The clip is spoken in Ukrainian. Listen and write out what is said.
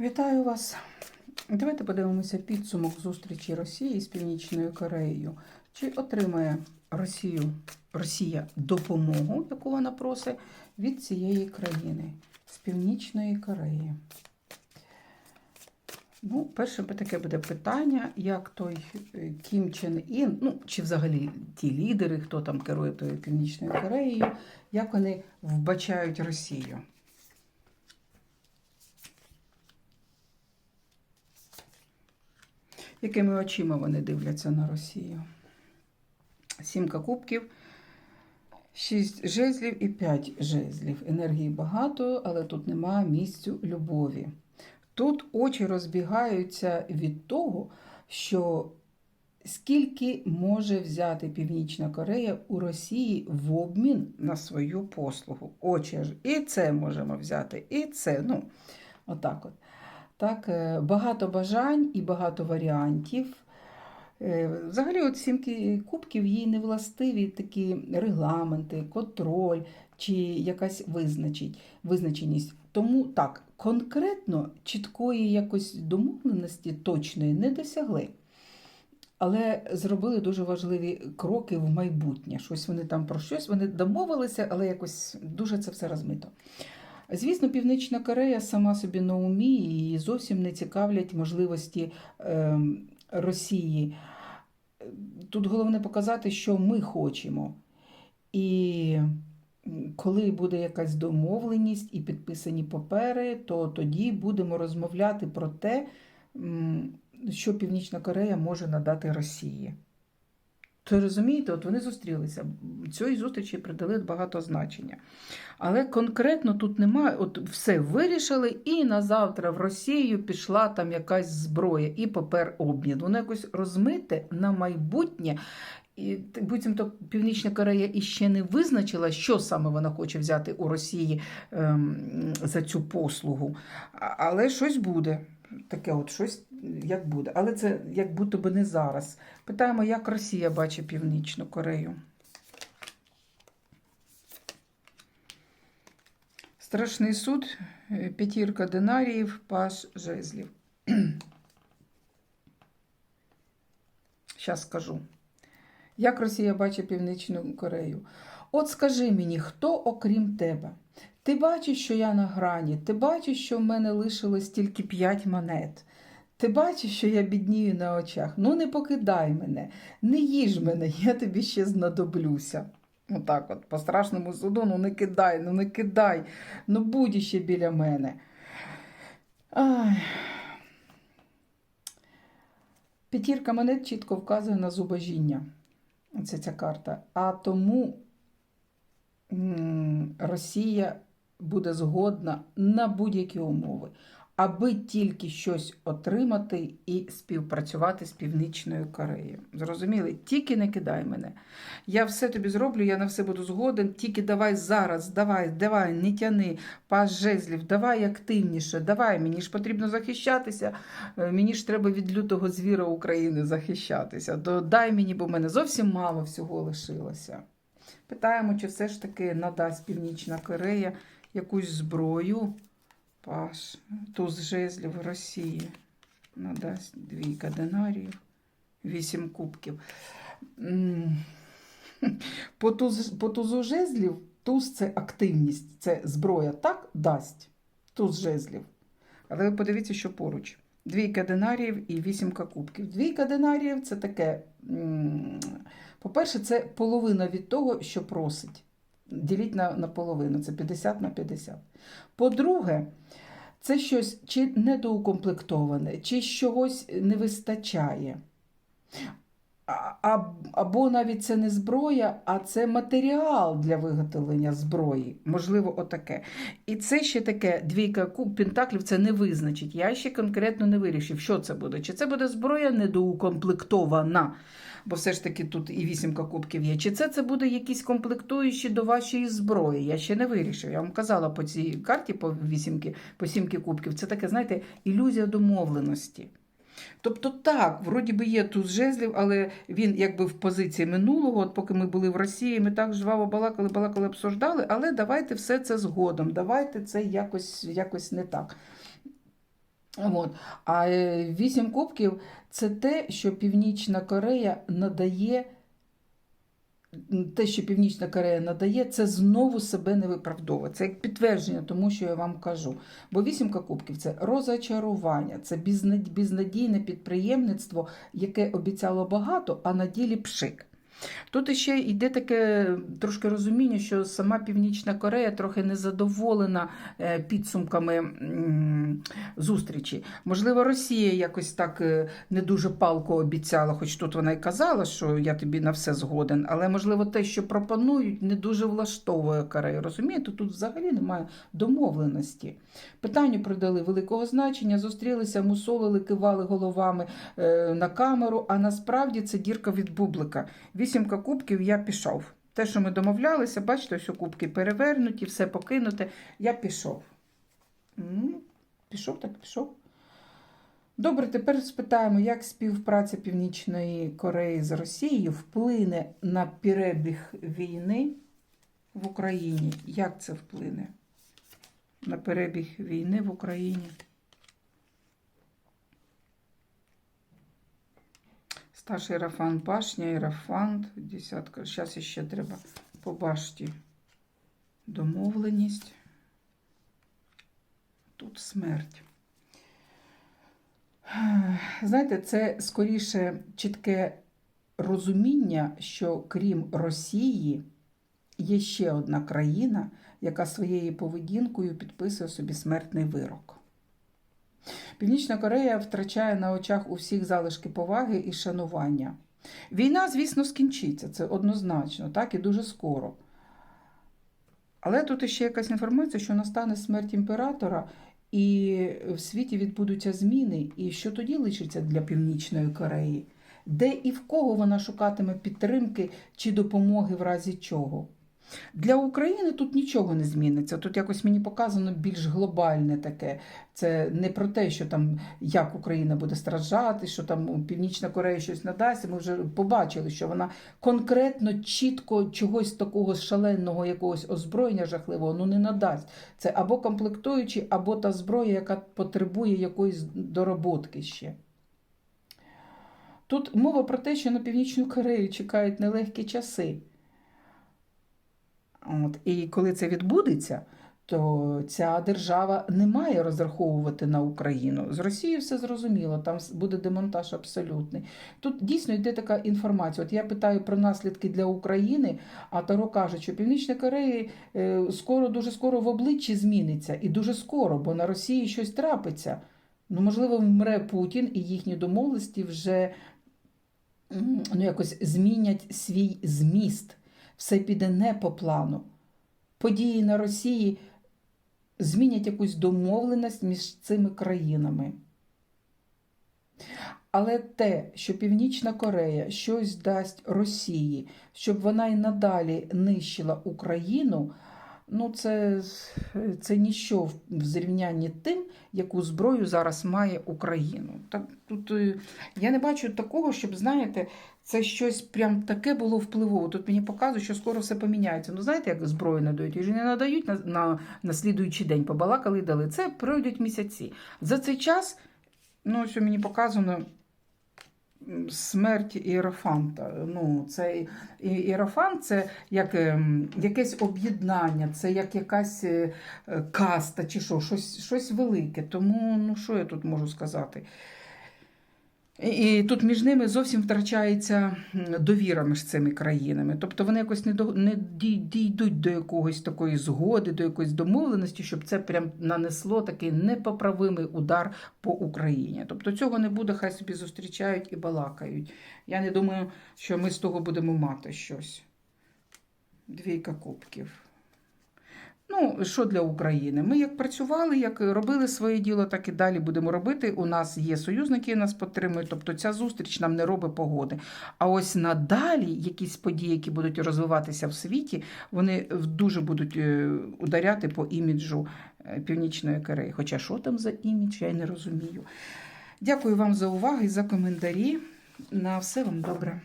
Вітаю вас. Давайте подивимося підсумок зустрічі Росії з Північною Кореєю. Чи отримає Росію, Росія допомогу, яку вона просить, від цієї країни, з Північної Кореї? Ну, перше таке буде питання, як той е, Кім Чен Ін, ну чи взагалі ті лідери, хто там керує тою Північною Кореєю, як вони вбачають Росію. Якими очима вони дивляться на Росію? Сімка кубків, шість жезлів і п'ять жезлів. Енергії багато, але тут немає місцю любові. Тут очі розбігаються від того, що скільки може взяти Північна Корея у Росії в обмін на свою послугу. Очі аж і це можемо взяти, і це. Ну, отак от. Так, е, багато бажань і багато варіантів. Е, Взагалі, от сімки кубків їй не властиві такі регламенти, контроль чи якась визначеність. Тому так, конкретно чіткої якось домовленості точної не досягли. Але зробили дуже важливі кроки в майбутнє. Щось вони там про щось вони домовилися, але якось дуже це все розмито. Звісно, Північна Корея сама собі на умі і зовсім не цікавлять можливості е, Росії. Тут головне показати, що ми хочемо. І коли буде якась домовленість і підписані папери, то тоді будемо розмовляти про те, що Північна Корея може надати Росії. То розумієте, от вони зустрілися. Цієї зустрічі придали багато значення. Але конкретно тут немає, от все вирішили, і на завтра в Росію пішла там якась зброя і папер обмін. Воно якось розмите на майбутнє. І буцімто Північна Корея іще не визначила, що саме вона хоче взяти у Росії ем, за цю послугу. Але щось буде. Таке от щось як буде. Але це як будто би не зараз. Питаємо, як Росія бачить Північну Корею. Страшний суд, п'ятірка динаріїв, паш жезлів. Зараз скажу. Як Росія бачить Північну Корею? От скажи мені, хто окрім тебе? Ти бачиш, що я на грані, ти бачиш, що в мене лишилось тільки п'ять монет. Ти бачиш, що я біднію на очах. Ну, не покидай мене, не їж мене, я тобі ще знадоблюся. Отак от, по страшному суду, ну не кидай, ну не кидай, ну будь ще біля мене. Ай. П'ятірка монет чітко вказує на зубожіння. Оце ця карта. А тому Росія буде згодна на будь-які умови, аби тільки щось отримати і співпрацювати з Північною Кореєю. Зрозуміли? Тільки не кидай мене. Я все тобі зроблю, я на все буду згоден. Тільки давай зараз, давай, давай, не тяни, пас жезлів, давай активніше, давай, мені ж потрібно захищатися. е, Мені ж треба від лютого звіра України захищатися. Дай мені, бо в мене зовсім мало всього лишилося. Питаємо, чи все ж таки надасть Північна Корея якусь зброю. Паш, туз жезлів Росії. Надасть двійка динаріїв, вісім кубків. По, туз, по тузу жезлів туз це активність, це зброя. Так дасть туз жезлів. Але ви подивіться, що поруч. Двійка динаріїв і вісімка кубків. Двійка динаріїв це таке. По-перше, це половина від того, що просить. Діліть на, на половину, це 50 на 50. По-друге, це щось чи недоукомплектоване, чи чогось не вистачає. Або навіть це не зброя, а це матеріал для виготовлення зброї. Можливо, отаке. І це ще таке двійка куб пентаклів це не визначить. Я ще конкретно не вирішив, що це буде. Чи це буде зброя недоукомплектована, бо все ж таки тут і вісімка кубків є. Чи це, це буде якісь комплектуючі до вашої зброї? Я ще не вирішив. Я вам казала по цій карті по вісімки, по сімки кубків. Це таке, знаєте, ілюзія домовленості. Тобто так, вроді би є тут жезлів, але він якби в позиції минулого, от поки ми були в Росії, ми так жваво балакали, балакали, обсуждали, але давайте все це згодом, давайте це якось, якось не так. От. А е, вісім кубків це те, що Північна Корея надає. Те, що Північна Корея надає, це знову себе не виправдовує. Це як підтвердження тому, що я вам кажу. Бо вісімка кубків це розочарування, це безнадійне підприємництво, яке обіцяло багато, а на ділі пшик. Тут ще йде таке трошки розуміння, що сама Північна Корея трохи незадоволена е, підсумками зустрічі. Можливо, Росія якось так е, не дуже палко обіцяла, хоч тут вона й казала, що я тобі на все згоден, але можливо те, що пропонують, не дуже влаштовує Корею. Розумієте, тут взагалі немає домовленості. Питанню придали великого значення, зустрілися, мусолили, кивали головами е, на камеру, а насправді це дірка від бублика. Вісімка кубків я пішов. Те, що ми домовлялися, бачите, ось кубки перевернуті, все покинуте. Я пішов. Пішов, так пішов. Добре, тепер спитаємо, як співпраця Північної Кореї з Росією вплине на перебіг війни в Україні. Як це вплине на перебіг війни в Україні? Старший Ерафант башня, Ерафант, десятка. Зараз ще треба по башті домовленість. Тут смерть. Знаєте, це скоріше чітке розуміння, що крім Росії є ще одна країна, яка своєю поведінкою підписує собі смертний вирок. Північна Корея втрачає на очах у всіх залишки поваги і шанування. Війна, звісно, скінчиться, це однозначно, так і дуже скоро. Але тут ще якась інформація, що настане смерть імператора, і в світі відбудуться зміни, і що тоді лишиться для Північної Кореї, де і в кого вона шукатиме підтримки чи допомоги в разі чого. Для України тут нічого не зміниться. Тут якось мені показано більш глобальне таке. Це не про те, що там як Україна буде страждати, що там Північна Корея щось надасть. Ми вже побачили, що вона конкретно, чітко чогось такого шаленого, якогось озброєння жахливого ну не надасть. Це або комплектуючі, або та зброя, яка потребує якоїсь дороботки ще. Тут мова про те, що на Північну Корею чекають нелегкі часи. От, і коли це відбудеться, то ця держава не має розраховувати на Україну. З Росією все зрозуміло, там буде демонтаж абсолютний. Тут дійсно йде така інформація. От я питаю про наслідки для України, а Таро каже, що Північна Корея е, скоро, дуже скоро в обличчі зміниться, і дуже скоро, бо на Росії щось трапиться. Ну, можливо, вмре Путін і їхні домовленості вже ну, якось змінять свій зміст все піде не по плану. Події на Росії змінять якусь домовленість між цими країнами. Але те, що Північна Корея щось дасть Росії, щоб вона й надалі нищила Україну, ну це, це ніщо в зрівнянні тим, яку зброю зараз має Україну. Так, тут е, я не бачу такого, щоб, знаєте, це щось прям таке було впливово. Тут мені показують, що скоро все поміняється. Ну, знаєте, як зброю надають? Її не надають на, на, на слідуючий день, побалакали і дали. Це пройдуть місяці. За цей час, ну, що мені показано. Смерть Іерофанта. Ну, це Іерофант це як ем, якесь об'єднання, це як якась е, каста чи що, щось, щось велике. Тому, ну що я тут можу сказати? І, тут між ними зовсім втрачається довіра між цими країнами. Тобто вони якось не, до, не дійдуть до якогось такої згоди, до якоїсь домовленості, щоб це прям нанесло такий непоправимий удар по Україні. Тобто цього не буде, хай собі зустрічають і балакають. Я не думаю, що ми з того будемо мати щось. Двійка кубків. Ну, що для України? Ми як працювали, як робили своє діло, так і далі будемо робити. У нас є союзники, які нас підтримують. Тобто ця зустріч нам не робить погоди. А ось надалі якісь події, які будуть розвиватися в світі, вони дуже будуть е, ударяти по іміджу е, Північної Кореї. Хоча що там за імідж, я й не розумію. Дякую вам за увагу і за коментарі. На все вам добре.